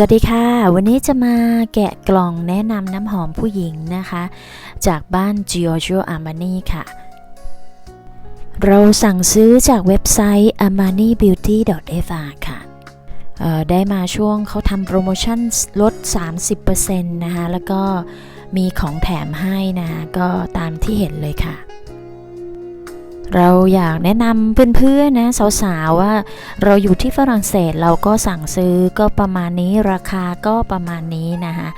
สวัสดีค่ะ วันนี้จะมาแกะกล่องแนะนำน้ำหอมผู้หญิงนะคะ จากบ้าน Giorgio Armani ค่ะ เราสั่งซื้อจากเว็บไซต์ armanibeauty.fr ค่ะได้มาช่วงเขาทำโปรโมชั่นลด 30%นะคะ แล้วก็มีของแถมให้นะก็ตามที่เห็นเลยค่ะ เราอยากแนะนำเพื่อนๆนะสาวๆว่า เราอยู่ที่ฝรั่งเศสเราก็สั่งซื้อก็ประมาณนี้ราคาก็ประมาณนี้นะคะ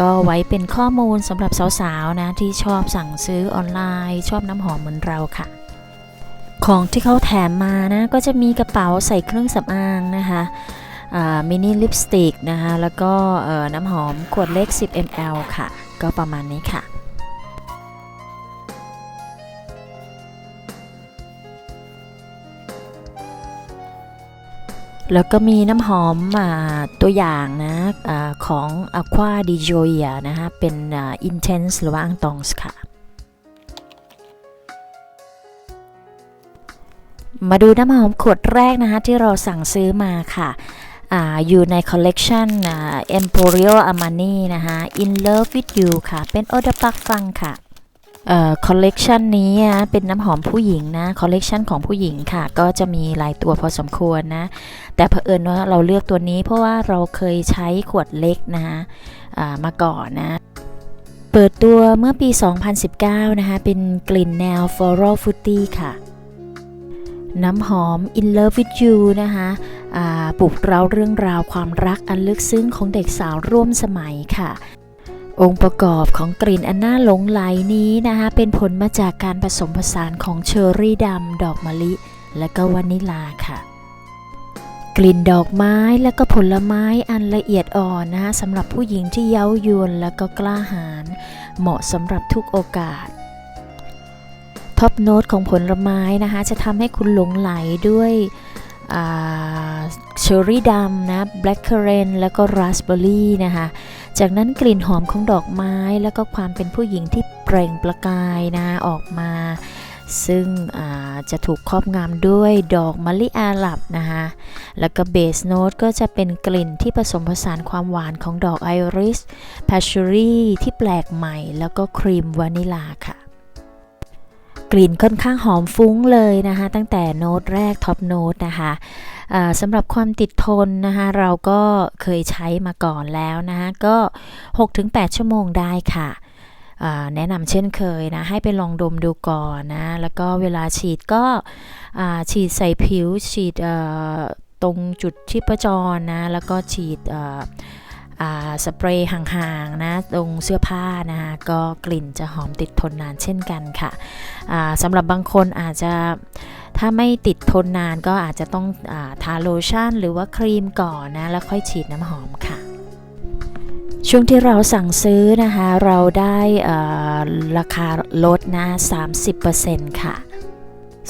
ก็ไว้เป็นข้อมูลสำหรับสาวๆนะที่ชอบสั่งซื้อออนไลน์ ชอบน้ำหอมเหมือนเราค่ะ ของที่เขาแถมมานะก็จะมีกระเป๋าใส่เครื่องสำอางนะคะมินิลิปสติกนะคะแล้วก็น้ำหอมขวดเล็ก 10 ml ค่ะ ก็ประมาณนี้ค่ะ แล้วก็มีน้ำหอมอ่าตัวอย่างนะอาของ Aqua di Gioia นะคะเป็น Intense หรือว่า Angtons ค่ะ มาดูน้ำหอมขวดแรกนะคะที่เราสั่งซื้อมาค่ะออยู่ในคอลเลกชัน Emporio Armani นะคะ In Love with You ค่ะ เป็น Eau de Parfum ค่ะเอ่อค อลเลกชันนี้นะเป็นน้ำหอมผู้หญิงนะคอลเลกชันของผู้หญิงค่ะ ก็จะมีหลายตัวพอสมควรนะ แต่เผอิญว่าเราเลือกตัวนี้ เพราะว่าเราเคยใช้ขวดเล็กนะคะอ่ามาก่อนนะ เปิดตัวเมื่อปี 2019 นะคะ เป็นกลิ่นแนว floral fruity ค่ะ น้ำหอม In Love with You นะคะอ่าปลุกเร้าเรื่องราวความรักอันลึกซึ้งของเด็กสาวร่วมสมัยค่ะ องค์ประกอบของกลิ่นอันน่าหลงไหลนี้นะคะ เป็นผลมาจากการผสมผสานของเชอร์รี่ดำ ดอกมะลิ และก็วานิลาค่ะ กลิ่นดอกไม้และก็ผลไม้อันละเอียดอ่อนนะคะสำหรับผู้หญิงที่เย้ายวนและก็กล้าหาญเหมาะสำหรับทุกโอกาสท็อปโน้ตของผลไม้นะคะ จะทำให้คุณหลงไหลด้วยเชอร์รี่ดำนะแบล็กเคอร์เรนแล้วก็ราสเบอร์รี่นะคะ จากนั้นกลิ่นหอมของดอกไม้แล้วก็ความเป็นผู้หญิงที่เปล่งประกายนะออกมา ซึ่งจะถูกครอบงำด้วยดอกมะลิอาหรับนะคะแล้วก็เบสโน้ตก็จะเป็นกลิ่นที่ผสมผสานความหวานของดอกไอริสแพชชูรี่ที่แปลกใหม่ แล้วก็ครีมวานิลาค่ะ กลิ่นค่อนข้างหอมฟุ้งเลยนะคะ ตั้งแต่โน้ตแรกท็อปโน้ตนะคะสำหรับความติดทนนะคะเราก็เคยใช้มาก่อนแล้วนะคะก็ 6-8 ชั่วโมงได้ค่ะแนะนำเช่นเคยนะให้ไปลองดมดูก่อนนะแล้วก็เวลาฉีดก็ฉีดใส่ผิวฉีดตรงจุดที่ประจรนะแล้วก็ฉีด สเปรย์ห่างๆนะตรงเสื้อผ้านะคะก็กลิ่นจะหอมติดทนนานเช่นกันค่ะสำหรับบางคนอาจจะถ้าไม่ติดทนนานก็อาจจะต้องอาทาโลชั่น หรือว่าครีมก่อนนะแล้วค่อยฉีดน้ำหอมค่ะช่วงที่เราสั่งซื้อนะคะ เราได้ราคาลดนะ 30%ค่ะ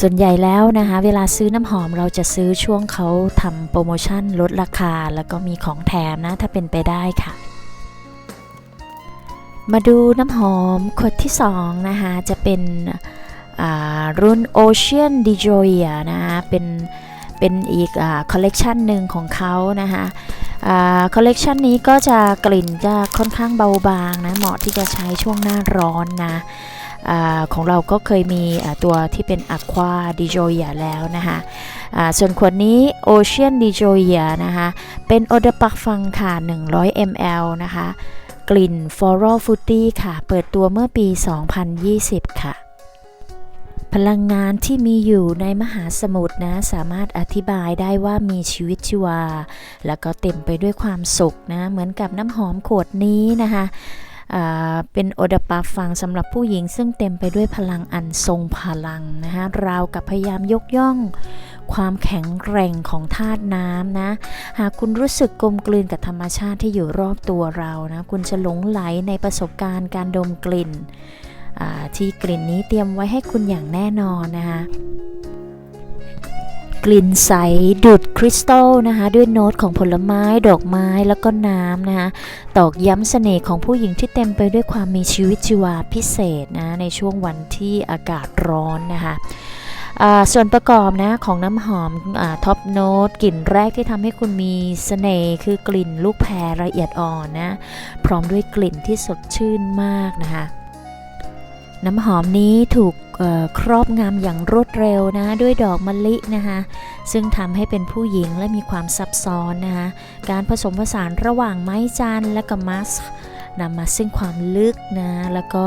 ส่วนใหญ่แล้วนะคะ เวลาซื้อน้ำหอมเราจะซื้อช่วงเขาทำโปรโมชั่นลดราคา แล้วก็มีของแถมนะ ถ้าเป็นไปได้ค่ะ มาดูน้ำหอมขวดที่ 2 นะคะ จะเป็นรุ่น Ocean d i j o y a นะคะเป็นเป็นอีกคอลเลกชันหนึ่งของเขานะคะคอลเลกชันนี้ก็จะกลิ่นจะค่อนข้างเบาบางนะ เหมาะที่จะใช้ช่วงหน้าร้อนนะ อของเราก็เคยมีตัวที่เป็น Aqua d i j o y a แล้วนะคะส่วนขวดนี้ Ocean d i j o y a นะคะเป็น Eau de Parfum ค่ะ 100 ml นะคะกลิ่น Floral Fruity ค่ะ เปิดตัวเมื่อปี 2020 ค่ะ พลังงานที่มีอยู่ในมหาสมุทรนะ สามารถอธิบายได้ว่ามีชีวิตชีวา แล้วก็เต็มไปด้วยความสุขนะ เหมือนกับน้ำหอมขวดนี้นะคะ เป็นโอดปาฟังสำหรับผู้หญิง ซึ่งเต็มไปด้วยพลังอันทรงพลังนะคะราวกับพยายามยกย่องความแข็งแกร่งของธาตุน้ำนะ หากคุณรู้สึกกลมกลืนกับธรรมชาติที่อยู่รอบตัวเรานะ คุณจะหลงไหลในประสบการณ์การดมกลิ่นที่กลิ่นนี้เตรียมไว้ให้คุณอย่างแน่นอนนะคะ ลิ่นใสดูดคริสตัลนะคะด้วยโน้ตของผลไม้ดอกไม้แล้วก็น้ำนะคะตอกย้ำเสน่ห์ของผู้หญิงที่เต็มไปด้วยความมีชีวิตชีวาพิเศษนะในช่วงวันที่อากาศร้อนนะคะส่วนประกอบนะของน้ำหอมท็อปโน้ตกลิ่นแรกที่ทำให้คุณมีเสน่ห์คือกลิ่นลูกแพรละเอียดอ่อนนะพร้อมด้วยกลิ่นที่สดชื่นมากนะคะ น้ำหอมนี้ถูกครอบงำอย่างรวดเร็วนะด้วยดอกมะลินะคะซึ่งทำให้เป็นผู้หญิงและมีความซับซ้อนนะคะการผสมผสานระหว่างไม้จันและก็มัสนำมาซึ่งความลึกนะแล้วก็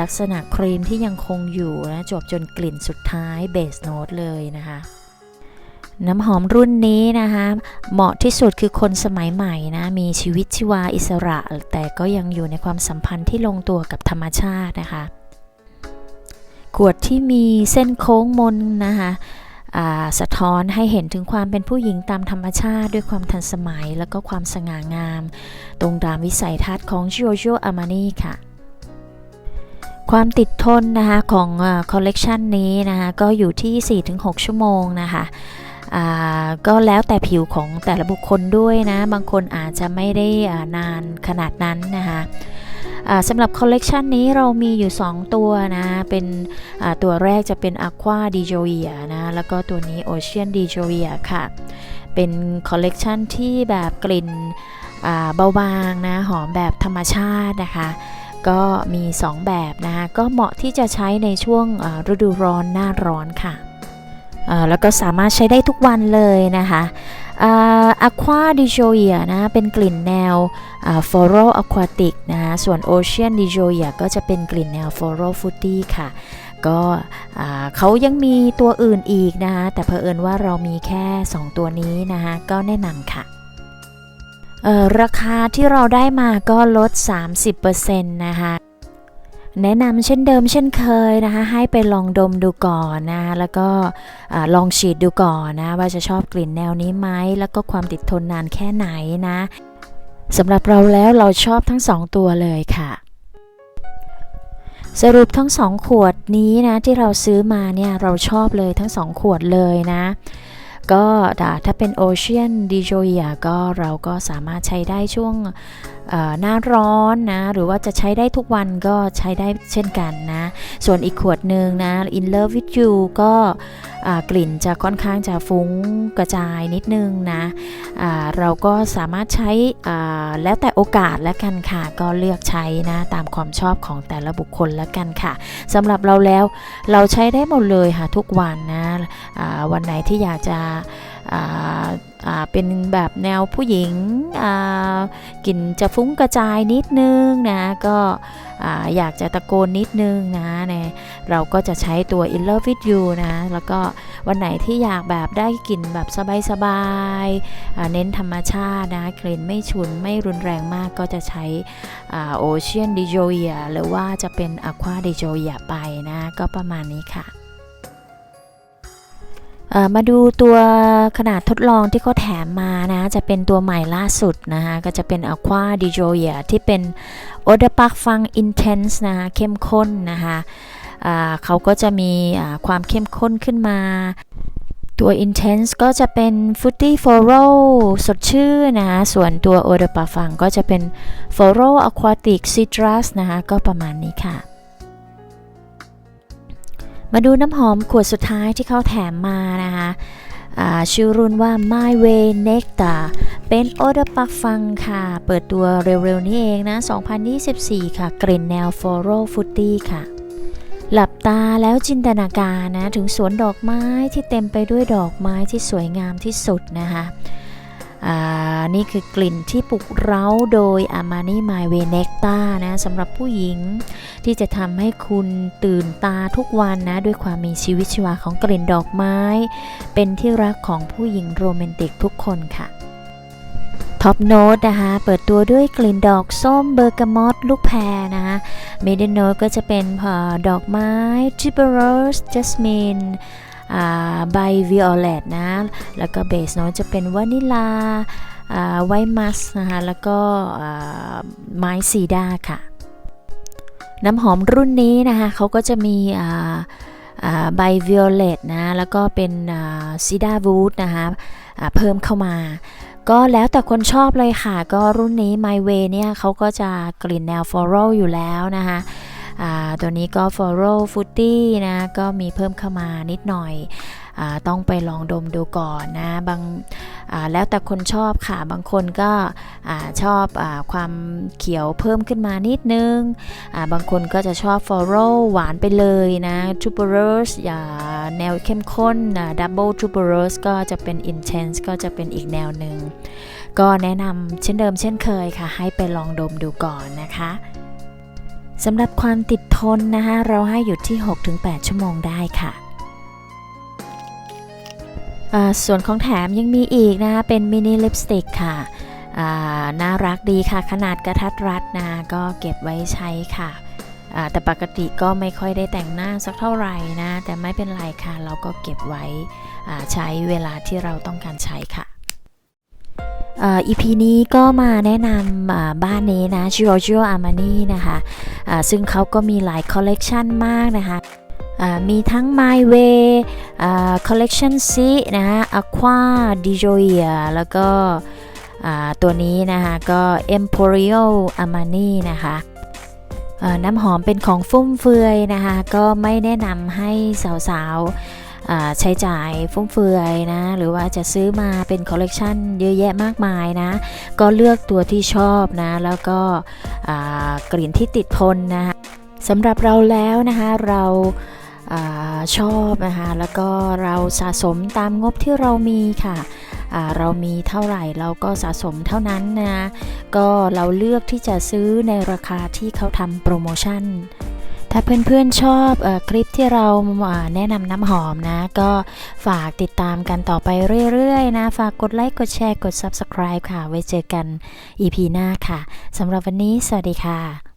ลักษณะครีมที่ยังคงอยู่นะจบจนกลิ่นสุดท้ายเบสโน e เลยนะคะน้ำหอมรุ่นนี้นะคะเหมาะที่สุดคือคนสมัยใหม่นะมีชีวิตชีวาอิสระ แต่ก็ยังอยู่ในความสัมพันธ์ที่ลงตัวกับธรรมชาตินะคะ ขวดที่มีเส้นโค้งมนนะคะสะท้อนให้เห็นถึงความเป็นผู้หญิงตามธรรมชาติ ด้วยความทันสมัยแล้วก็ความสง่างาม ตรงตามวิสัยทัศน์ของ Giorgio Armani ค่ะ ความติดทนนะคะของคอลเลกชันนี้นะคะก็อยู่ที่ 4-6 ชั่วโมงนะคะก็แล้วแต่ผิวของแต่ละบุคคลด้วยนะ บางคนอาจจะไม่ได้นานขนาดนั้นนะคะ สำหรับคอลเลกชันนี้เรามีอยู่ 2 ตัวนะ เป็นตัวแรกจะเป็น Aqua di Gioia นะ แล้วก็ตัวนี้ Ocean di Gioia ค่ะ เป็นคอลเลกชันที่แบบกลิ่นเบาบางนะ หอมแบบธรรมชาตินะคะ ก็มี 2 แบบนะคะ ก็เหมาะที่จะใช้ในช่วงฤดูร้อนหน้าร้อนค่ะแล้วก็สามารถใช้ได้ทุกวันเลยนะคะ อะควาดิโจเ a นะเป็นกลิ่นแนวฟลอโรอะควาติกนะส่วนโอเชียนดิโจเ a ก็จะเป็นกลิ่นแนวฟอโรฟูตี้ค่ะก็เขายังมีตัวอื่นอีกนะคะแต่เผอิญว่าเรามีแค่ 2 ตัวนี้นะคะก็แนะนำค่ะราคาที่เราได้มาก็ลด 30%นะคะ แนะนำเช่นเดิมเช่นเคยนะคะให้ไปลองดมดูก่อนนะแล้วก็ลองฉีดดูก่อนนะว่าจะชอบกลิ่นแนวนี้ไหมแล้วก็ความติดทนนานแค่ไหนนะสำหรับเราแล้วเราชอบทั้ง2ตัวเลยค่ะ สรุปทั้ง2ขวดนี้นะที่เราซื้อมาเนี่ยเราชอบเลยทั้ง2ขวดเลยนะ ก็ถ้าเป็น Ocean d i j o y a ก็เราก็สามารถใช้ได้ช่วงหน้าร้อนนะ หรือว่าจะใช้ได้ทุกวันก็ใช้ได้เช่นกันนะ ส่วนอีกขวดหนึ่งนะ In Love with You ก็กลิ่นจะค่อนข้างจะฟุ้งกระจายนิดนึงนะเราก็สามารถใช้แล้วแต่โอกาสแล้วกันค่ะ ก็เลือกใช้นะตามความชอบของแต่ละบุคคลแล้วกันค่ะสำหรับเราแล้วเราใช้ได้หมดเลยค่ะทุกวันนะ วันไหนที่อยากจะเป็นแบบแนวผู้หญิงกลิ่นจะฟุ้งกระจายนิดนึงนะก็อยากจะตะโกนนิดนึงนะเนี่ยเราก็จะใช้ตัว In Love with You นะแล้วก็วันไหนที่อยากแบบได้กลิ่นแบบสบายๆเน้นธรรมชาตินะกลิ่นไม่ฉุนไม่รุนแรงมากก็จะใช้ Ocean d i j o y a หรือว่าจะเป็น Aqua d i j o y a ไปนะก็ประมาณนี้ค่ะ มาดูตัวขนาดทดลองที่เขาแถมมานะ จะเป็นตัวใหม่ล่าสุดนะคะก็จะเป็น Aqua d i j o y a ที่เป็น o d a p a r f u n Intense นะคะเข้มข้นนะคะเขาก็จะมีความเข้มข้นขึ้นมาตัว Intense ก็จะเป็น Fruity Floral สดชื่นนะคะส่วนตัว o d a p a r f u n ก็จะเป็น Floral Aquatic Citrus นะคะก็ประมาณนี้ค่ะ มาดูน้ำหอมขวดสุดท้ายที่เขาแถมมานะคะชื่อรุ่นว่า My Way Nectar เป็น Eau de Parfum ค่ะ เปิดตัวเร็วๆ นี้เองนะ 2024 ค่ะ กลิ่นแนว Floral Fruity ค่ะ หลับตาแล้วจินตนาการนะ ถึงสวนดอกไม้ที่เต็มไปด้วยดอกไม้ที่สวยงามที่สุดนะคะ นี่คือกลิ่นที่ปลุกเร้าโดย Armani My Way n e c t a นะสำหรับผู้หญิงที่จะทำให้คุณตื่นตาทุกวันนะ ด้วยความมีชีวิตชีวาของกลิ่นดอกไม้ เป็นที่รักของผู้หญิงโรแมนติกทุกคนค่ะท็อปโน้ตนะคะเปิดตัวด้วยกลิ่นดอกส้มเบอร์กามอตลูกแพรนะคะเมดิโนก็จะเป็นดอกไม้จิบเบอร์สจัสมิน ใบวิโอเลตนะ แล้วก็เบสโน้ตจะเป็นวานิลาไวมัสนะคะ แล้วก็ไม้ซีดาค่ะ น้ำหอมรุ่นนี้นะคะเขาก็จะมีใบวิโอเลตนะ แล้วก็เป็นซีดาวูดนะคะเพิ่มเข้ามาก็แล้วแต่คนชอบเลยค่ะ ก็รุ่นนี้ My Way เนี่ยเขาก็จะกลิ่นแนวฟลอรัลอยู่แล้วนะคะ ตัวนี้ก็ f o r o Fruity นะ ก็มีเพิ่มเข้ามานิดหน่อยอต้องไปลองดมดูก่อนนะ บางแล้วแต่คนชอบค่ะ บางคนก็อชอบอความเขียวเพิ่มขึ้นมานิดนึงาบางคนก็จะชอบ f o r o หวานไปเลยนะ t u b e r o s อย่าแนวเข้มข้นนะ Double t u b e r o s ก็จะเป็น Intense ก็จะเป็นอีกแนวหนึ่ง ก็แนะนำเช่นเดิมเช่นเคยค่ะ ให้ไปลองดมดูก่อนนะคะ สำหรับความติดทนนะคะเราให้อยู่ที่ 6-8 ชั่วโมงได้ค่ะส่วนของแถมยังมีอีกนะคะเป็นมินิลิปสติกค่ะน่ารักดีค่ะ ขนาดกระทัดรัดนะก็เก็บไว้ใช้ค่ะแต่ปกติก็ไม่ค่อยได้แต่งหน้าสักเท่าไหร่นะ แต่ไม่เป็นไรค่ะ เราก็เก็บไว้ใช้เวลาที่เราต้องการใช้ค่ะ อีพีนี้ก็มาแนะนำบ้านนี้นะ Giorgio Armani นะคะอ่าซึ่งเขาก็มีหลายคอลเลกชันมากนะคะมีทั้ง My Way Collection C นะฮะ Aqua Di Gioia แล้วก็ตัวนี้นะคะก็ Emporio Armani นะคะน้ำหอมเป็นของฟุ่มเฟือยนะคะ ก็ไม่แนะนำให้สาวๆ ใช้จ่ายฟุ่มเฟือยนะ หรือว่าจะซื้อมาเป็นคอลเลกชันเยอะแยะมากมายนะ ก็เลือกตัวที่ชอบนะ แล้วก็กลิ่นที่ติดทนนะคะสำหรับเราแล้วนะคะเราอชอบนะคะแล้วก็เราสะสมตามงบที่เรามีค่ะเรามีเท่าไหร่เราก็สะสมเท่านั้นนะก็เราเลือกที่จะซื้อในราคาที่เขาทำโปรโมชั่น ถ้าเพื่อนๆชอบอคลิปที่เราาแนะนำน้ำหอมนะ ก็ฝากติดตามกันต่อไปเรื่อยๆนะ ฝากกดไลค์ กดแชร์ กด Subscribe ค่ะ ไว้เจอกัน EP หน้าค่ะสำหรับวันนี้ สวัสดีค่ะ